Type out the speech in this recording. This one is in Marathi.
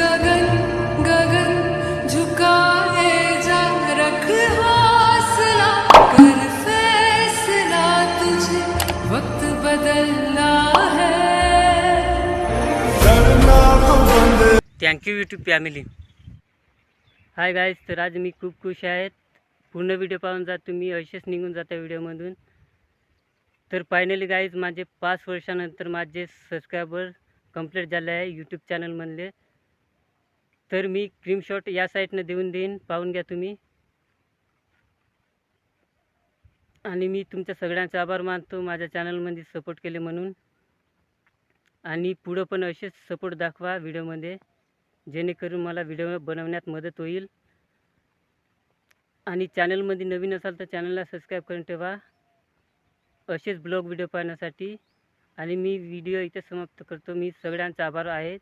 गगन गगन जा रख कर फैसला तुझे वक्त बदलना है। Thank you YouTube family hi guys तर आज मी खूप खुश आहेत. पूर्ण व्हिडिओ पाहून जा तुम्ही असेच निघून जाता व्हिडिओमधून तर फायनली गाईज माझे पाच वर्षानंतर माझे सबस्क्रायबर कंप्लीट झाले आहे यूट्यूब चॅनलमधले तर मी क्रीमशॉट या साईटनं देऊन देईन. पाहून घ्या तुम्ही. आणि मी तुमच्या सगळ्यांचे आभार मानतो. माझ्या चॅनलमध्ये सपोर्ट केले म्हणून. आणि पुढं पण असेच सपोर्ट दाखवा व्हिडिओमध्ये जेणेकरून मला व्हिडिओ बनवण्यात मदत होईल. आणि चॅनलमध्ये नवीन असाल तर चॅनलला सबस्क्राईब करून ठेवा. असेच ब्लॉग व्हिडिओ पाहण्यासाठी. आणि मी व्हिडिओ इथे समाप्त करतो. मी सगळ्यांचा आभार आहे.